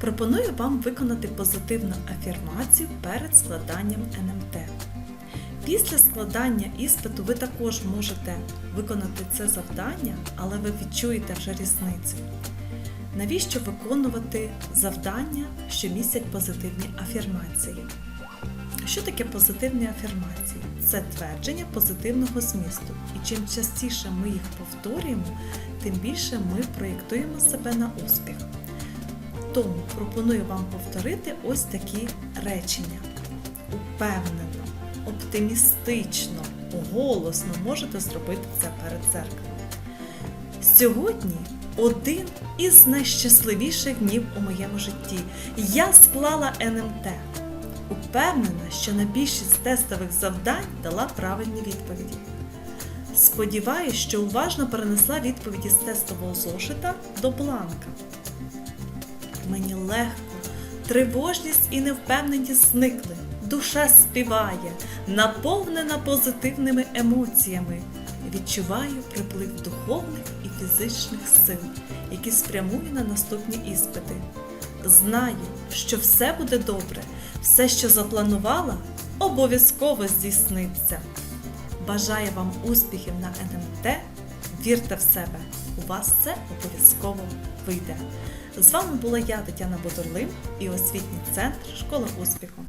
Пропоную вам виконати позитивну афірмацію перед складанням НМТ. Після складання іспиту ви також можете виконати це завдання, але ви відчуєте вже різницю. Навіщо виконувати завдання, що містять позитивні афірмації? Що таке позитивні афірмації? Це твердження позитивного змісту. І чим частіше ми їх повторюємо, тим більше ми проєктуємо себе на успіх. Тому пропоную вам повторити ось такі речення. Упевнено, оптимістично, голосно можете зробити це перед зеркалом. Сьогодні один із найщасливіших днів у моєму житті. Я склала НМТ. Упевнена, що на більшість тестових завдань дала правильні відповіді. Сподіваюсь, що уважно перенесла відповіді з тестового зошита до бланка. Мені легко, тривожність і невпевненість зникли. Душа співає, наповнена позитивними емоціями. Відчуваю приплив духовних і фізичних сил, які спрямую на наступні іспити. Знаю, що все буде добре, все, що запланувала, обов'язково здійсниться. Бажаю вам успіхів на НМТ. Вірте в себе, вас це обов'язково вийде. З вами була я, Тетяна Бодорлим і освітній центр Школа успіху.